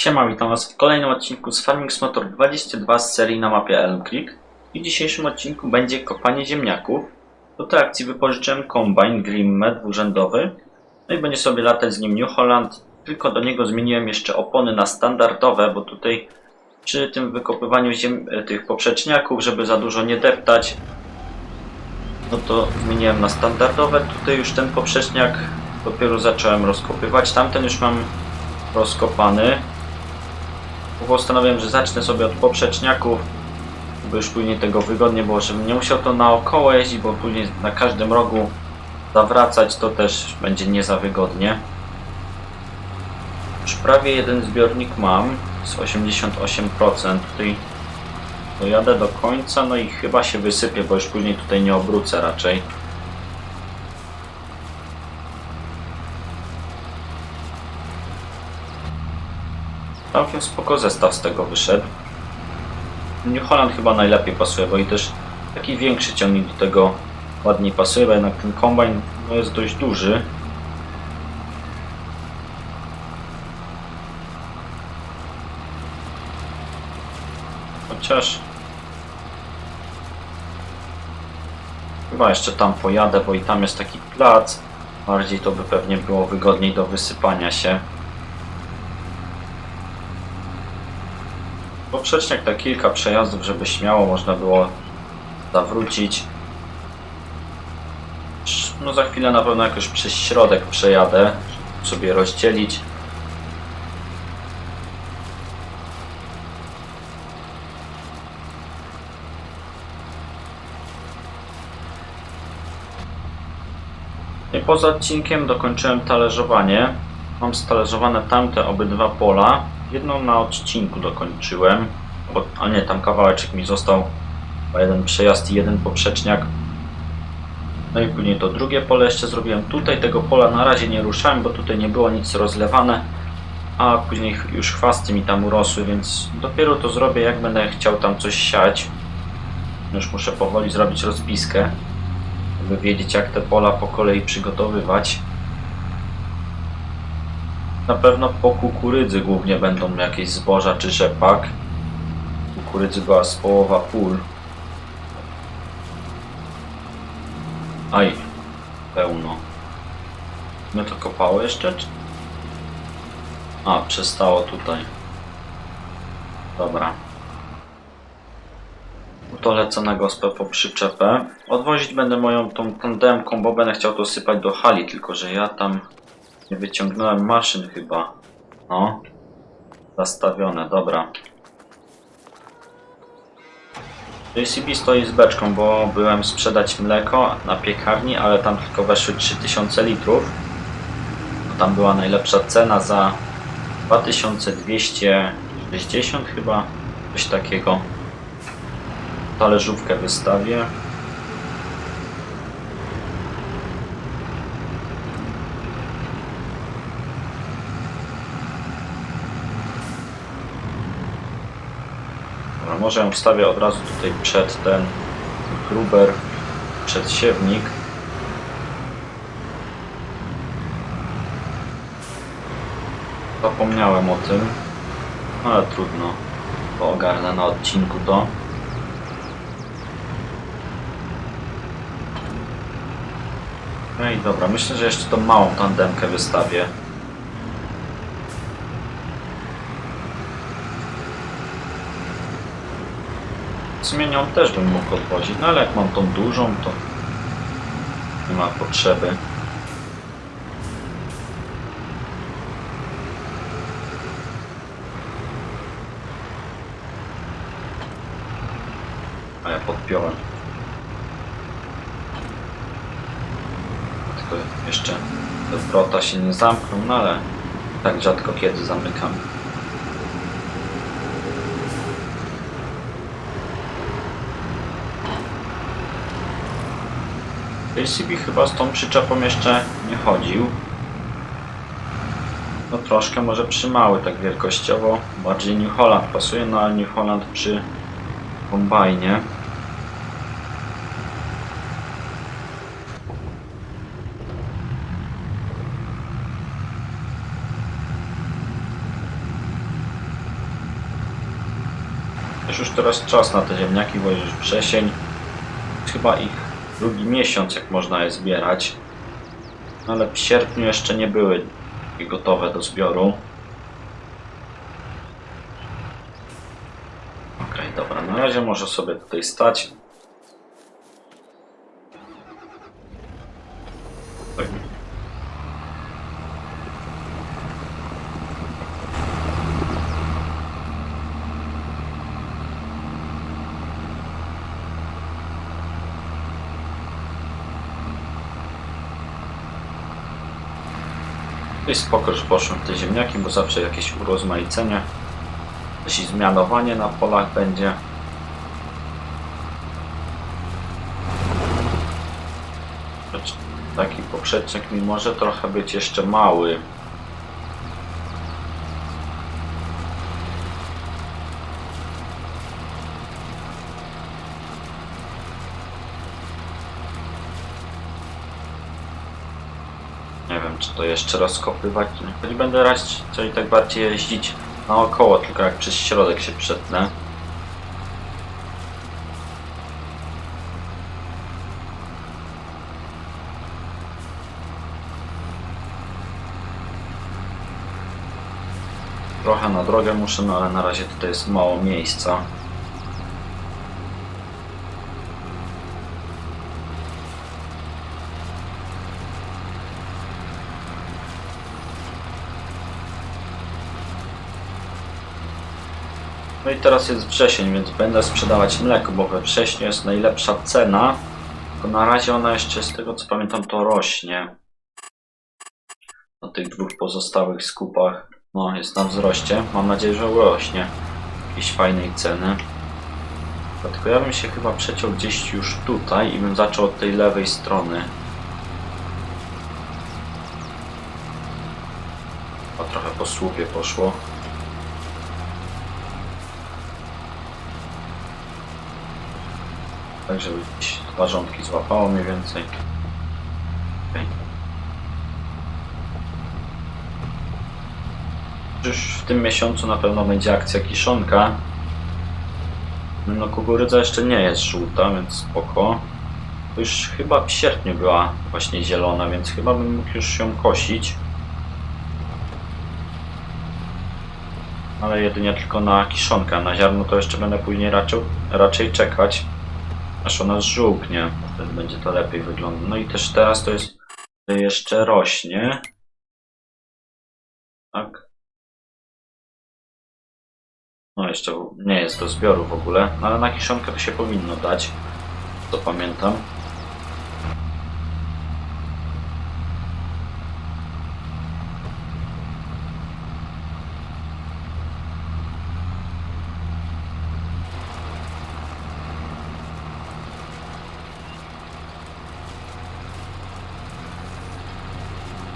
Siema, witam Was w kolejnym odcinku z Farming Motor 22 z serii na mapie Elm Creek. I w dzisiejszym odcinku będzie kopanie ziemniaków. Do tej akcji wypożyczyłem kombajn Grimme dwurzędowy. No i będzie sobie latać z nim New Holland. Tylko do niego zmieniłem jeszcze opony na standardowe, bo tutaj przy tym wykopywaniu e, tych poprzeczniaków, żeby za dużo nie deptać, no to zmieniłem na standardowe. Tutaj już ten poprzeczniak dopiero zacząłem rozkopywać. Tamten już mam rozkopany. Postanowiłem, że zacznę sobie od poprzeczniaków, by już później tego wygodnie było, żebym nie musiał to naokoło jeździć, bo później na każdym rogu zawracać to też będzie nie za wygodnie. Już prawie jeden zbiornik mam z 88%. Tutaj dojadę do końca, no i chyba się wysypię, bo już później tutaj nie obrócę raczej. Całkiem spoko zestaw z tego wyszedł. New Holland chyba najlepiej pasuje, bo i też taki większy ciągnik do tego ładniej pasuje, bo jednak ten kombajn no, jest dość duży. Chociaż chyba jeszcze tam pojadę, bo i tam jest taki plac. Bardziej to by pewnie było wygodniej do wysypania się. Poprzeczniak to kilka przejazdów, żeby śmiało można było zawrócić. No za chwilę na pewno jakoś przez środek przejadę, sobie rozdzielić. I poza odcinkiem dokończyłem talerzowanie. Mam stalerzowane tamte obydwa pola. Jedną na odcinku dokończyłem, bo, a nie, tam kawałeczek mi został. Chyba jeden przejazd i jeden poprzeczniak. No i później to drugie pole jeszcze zrobiłem. Tutaj tego pola na razie nie ruszałem, bo tutaj nie było nic rozlewane. A później już chwasty mi tam urosły, więc dopiero to zrobię jak będę chciał tam coś siać. Już muszę powoli zrobić rozpiskę, żeby wiedzieć jak te pola po kolei przygotowywać. Na pewno po kukurydzy głównie będą jakieś zboża czy rzepak. Kukurydzy była z połowa pól. Aj, pełno. My to kopało jeszcze? A, przestało tutaj. Dobra. To lecę na gospę po przyczepę. Odwozić będę moją tą tandemką, bo będę chciał to sypać do hali, tylko że ja tam nie wyciągnąłem maszyn chyba. No. Zastawione, dobra. JCB stoi z beczką, bo byłem sprzedać mleko na piekarni, ale tam tylko weszły 3000 litrów. Tam była najlepsza cena za 2260 chyba, coś takiego. Talerzówkę wystawię. Dobra, może ją wstawię od razu tutaj przed ten gruber, przed siewnik. Zapomniałem o tym, ale trudno, bo ogarnę na odcinku to. No i dobra, myślę, że jeszcze tą małą tandemkę wystawię. Sumie nią też bym mógł odwozić, no ale jak mam tą dużą, to nie ma potrzeby. A ja podpiąłem. Tylko jeszcze wrota się nie zamkną, no ale tak rzadko kiedy zamykam. JCB chyba z tą przyczepą jeszcze nie chodził. No troszkę może przymały tak wielkościowo. Bardziej New Holland pasuje, no ale New Holland przy kombajnie. Już teraz czas na te ziemniaki, bo już wrzesień. Chyba ich drugi miesiąc, jak można je zbierać. No ale w sierpniu jeszcze nie były gotowe do zbioru. Okej, dobra, na razie może sobie tutaj stać. Tak. I spoko, że te ziemniaki, bo zawsze jakieś urozmaicenie, jakieś zmianowanie na polach będzie. Taki poprzecznik mi może trochę być jeszcze mały. Nie wiem, czy to jeszcze rozkopywać. nie. Będę raczej tak bardziej jeździć naokoło, tylko jak przez środek się przetnę. Trochę na drogę muszę, no ale na razie tutaj jest mało miejsca. No i teraz jest wrzesień, więc będę sprzedawać mleko, bo we wrześniu jest najlepsza cena. Tylko na razie ona jeszcze z tego co pamiętam to rośnie. Na tych dwóch pozostałych skupach. No, jest na wzroście. Mam nadzieję, że rośnie. Jakiejś fajnej ceny. Tylko ja bym się chyba przeciął gdzieś już tutaj i bym zaczął od tej lewej strony. O, trochę po słupie poszło. Tak, żeby dwa rządki złapało mniej więcej. Już w tym miesiącu na pewno będzie akcja kiszonka. No kukurydza jeszcze nie jest żółta, więc spoko. Już chyba w sierpniu była właśnie zielona, więc chyba bym mógł już ją kosić. Ale jedynie tylko na kiszonkę, a na ziarno to jeszcze będę później raczej, raczej czekać aż ona żółknie. Wtedy będzie to lepiej wyglądać. No i też teraz to jest jeszcze rośnie. Tak. No jeszcze nie jest do zbioru w ogóle, no ale na kiszonkę to się powinno dać. To pamiętam.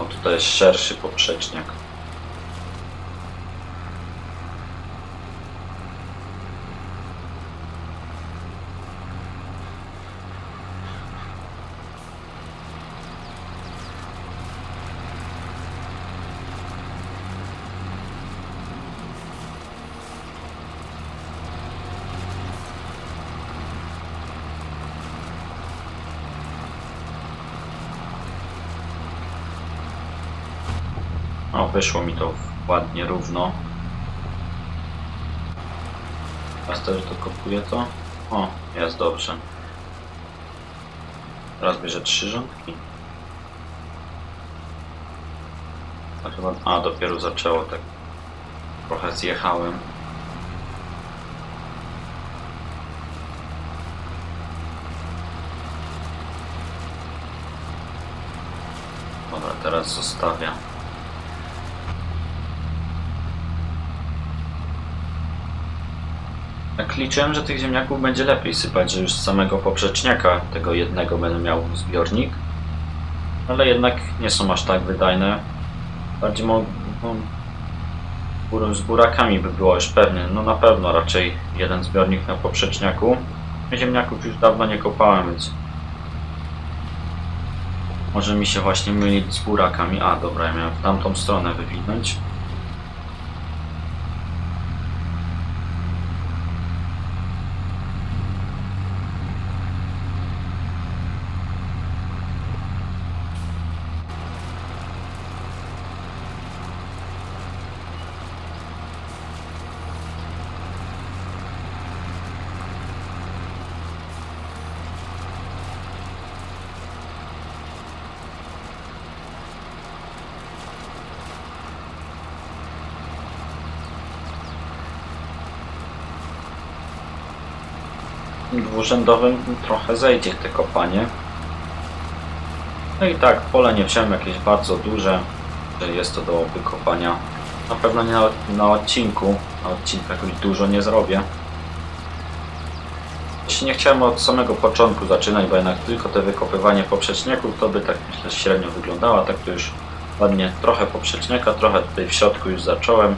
O tutaj jest szerszy poprzeczniak. Wyszło mi to ładnie równo. Teraz też dokopuję to. O, jest dobrze. Teraz bierze trzy rządki. A chyba... A, dopiero zaczęło tak. Trochę zjechałem. Dobra, teraz zostawiam. Tak liczyłem, że tych ziemniaków będzie lepiej sypać, że już z samego poprzeczniaka tego jednego będę miał zbiornik. Ale jednak nie są aż tak wydajne. Bardziej mo- no, z burakami by było już pewnie. No na pewno raczej jeden zbiornik na poprzeczniaku. Ziemniaków już dawno nie kopałem, więc może mi się właśnie mylić z burakami. A dobra, ja miałem w tamtą stronę wywinąć. Dwurzędowym trochę zejdzie te kopanie. No i tak, pole nie wziąłem jakieś bardzo duże, że jest to do wykopania. Na pewno nie na, na odcinku, na odcinku jakoś dużo nie zrobię. Jeśli nie chciałem od samego początku zaczynać, bo jednak tylko te wykopywanie poprzeczniaków, to by tak myślę średnio wyglądało, tak to już ładnie trochę poprzeczniaka, trochę tutaj w środku już zacząłem.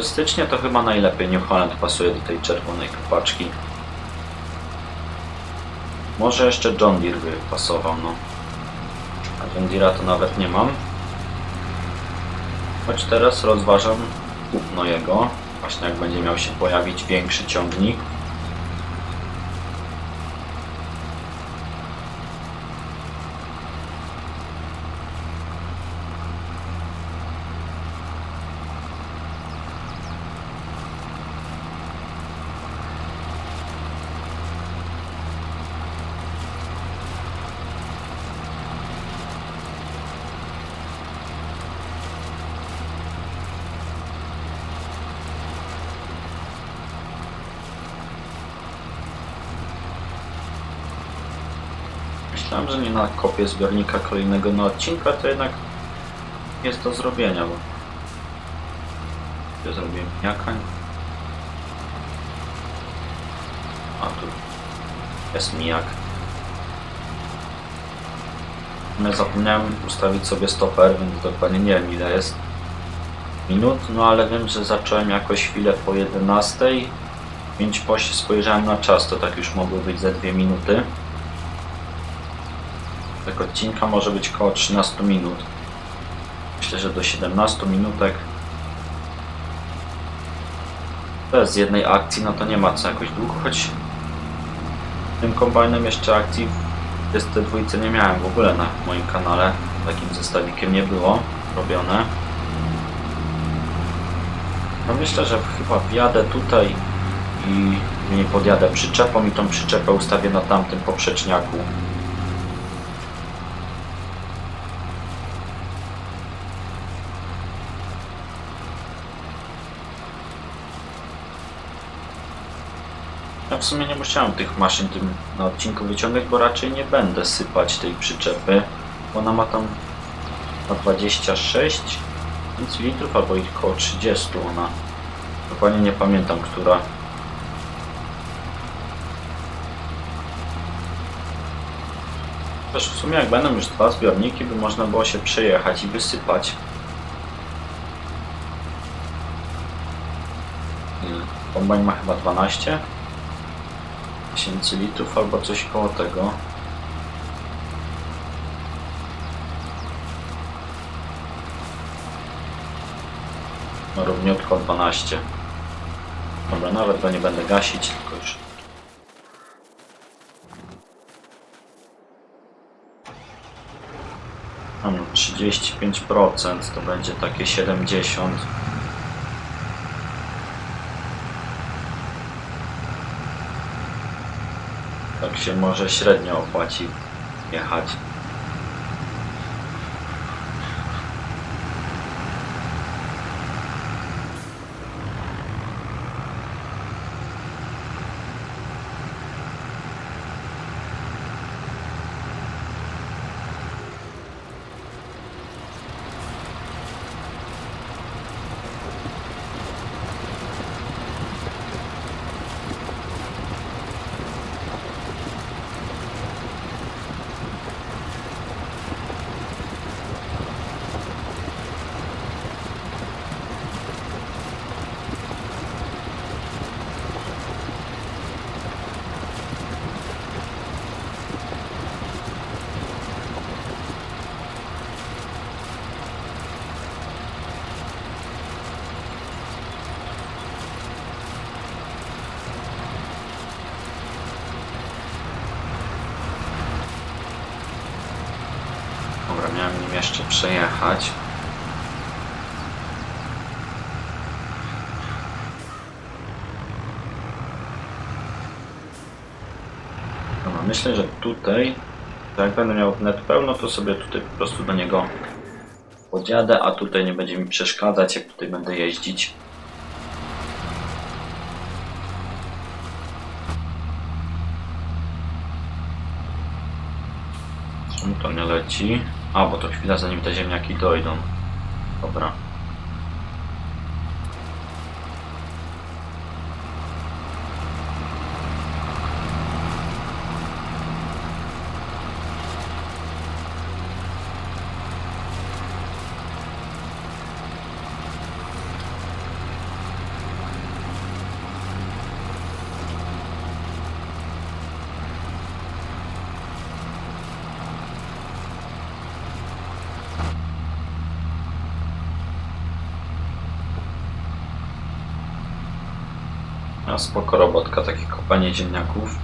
Kolorystycznie to chyba najlepiej New Holland pasuje do tej czerwonej kopaczki. Może jeszcze John Deere by pasował, no. A John Deere'a to nawet nie mam. Choć teraz rozważam kupno jego. Właśnie jak będzie miał się pojawić większy ciągnik. Myślałem, że nie nakopię zbiornika kolejnego na odcinku, a to jednak jest do zrobienia, bo ja zrobię jaka A tu jest mijak. Ja zapomniałem ustawić sobie stoper, więc dokładnie nie wiem ile jest minut, no ale wiem, że zacząłem jakoś chwilę po 11. Więc spojrzałem na czas, to tak już mogło być ze 2 minuty. Tak odcinka może być około 13 minut. Myślę, że do 17 minutek. Bez jednej akcji, no to nie ma co jakoś długo, choć tym kombajnem jeszcze akcji w 22 nie miałem w ogóle na moim kanale. Takim zestawikiem nie było robione. No myślę, że chyba wjadę tutaj i nie podjadę przyczepą i tą przyczepę ustawię na tamtym poprzeczniaku. Ja w sumie nie musiałem tych maszyn tym na odcinku wyciągać, bo raczej nie będę sypać tej przyczepy. Ona ma tam na 26 więc litrów albo ich około 30 ona. Dokładnie nie pamiętam, która. Też w sumie jak będą już dwa zbiorniki, by można było się przejechać i wysypać. Kombajn ma chyba 12 tysięcy litrów albo coś koło tego. No równiutko 12. Dobra, nawet go nie będę gasić, tylko już. Mam 35%, to będzie takie 70. się może średnio opłaci jechać. jeszcze przejechać. No, myślę, że tutaj, tak jak będę miał net pełno, to sobie tutaj po prostu do niego podjadę, a tutaj nie będzie mi przeszkadzać, jak tutaj będę jeździć. Czemu to nie leci? A, bo to chwila zanim te ziemniaki dojdą. Dobra. Spoko robotka, takie kopanie ziemniaków.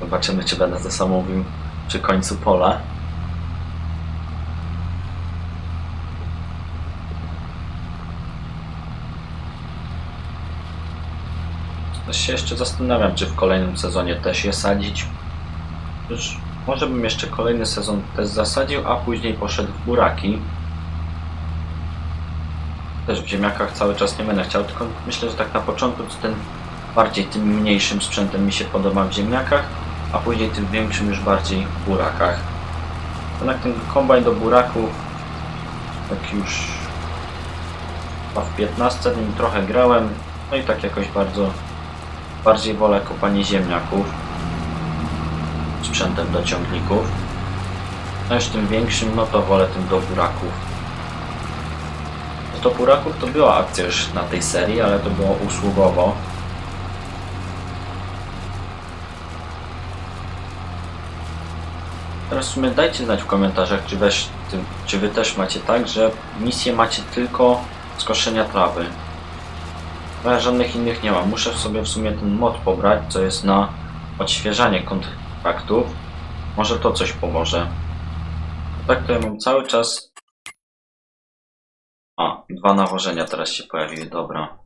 Zobaczymy, czy będę to samo mówił przy końcu pola. Też się jeszcze zastanawiam, czy w kolejnym sezonie też je sadzić. Już może bym jeszcze kolejny sezon też zasadził, a później poszedł w buraki. Też w ziemniakach cały czas nie będę chciał, tylko myślę, że tak na początku ten bardziej tym mniejszym sprzętem mi się podoba w ziemniakach, a później tym większym już bardziej w burakach. Jednak ten kombajn do buraków, tak już w 15 nim trochę grałem, no i tak jakoś bardzo bardziej wolę kopanie ziemniaków sprzętem do ciągników. No już tym większym, no to wolę tym do buraków. Do buraków to była akcja już na tej serii, ale to było usługowo. Teraz w sumie dajcie znać w komentarzach, czy, weź, czy wy też macie tak, że misje macie tylko skoszenia trawy. Bo ja żadnych innych nie mam. Muszę sobie w sumie ten mod pobrać, co jest na odświeżanie kontraktów. Może to coś pomoże. Tak to ja mam cały czas a, dwa nawożenia teraz się pojawiły, dobra.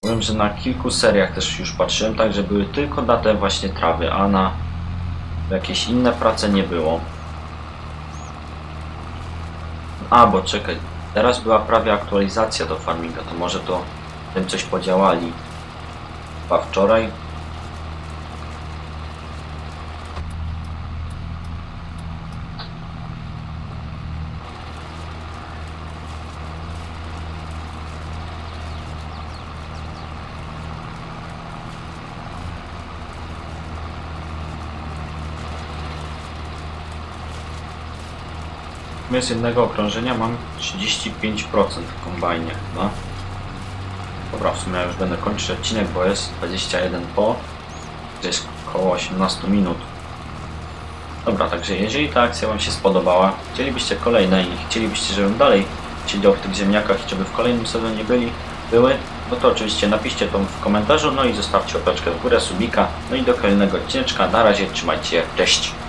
Powiem, że na kilku seriach też już patrzyłem, tak, że były tylko na te właśnie trawy, a na jakieś inne prace nie było. A, bo czekaj, teraz była prawie aktualizacja do farminga, to może to tym coś podziałali. Chyba wczoraj. Z jednego okrążenia mam 35% w kombajnie chyba. Dobra, w sumie ja już będę kończyć odcinek, bo jest 21 po. To jest około 18 minut. Dobra, także jeżeli ta akcja Wam się spodobała, chcielibyście kolejne i chcielibyście, żebym dalej siedział w tych ziemniakach i żeby w kolejnym sezonie byli, były, no to oczywiście napiszcie to w komentarzu, no i zostawcie opeczkę w górę, subika, no i do kolejnego odcineczka. Na razie, trzymajcie się, cześć!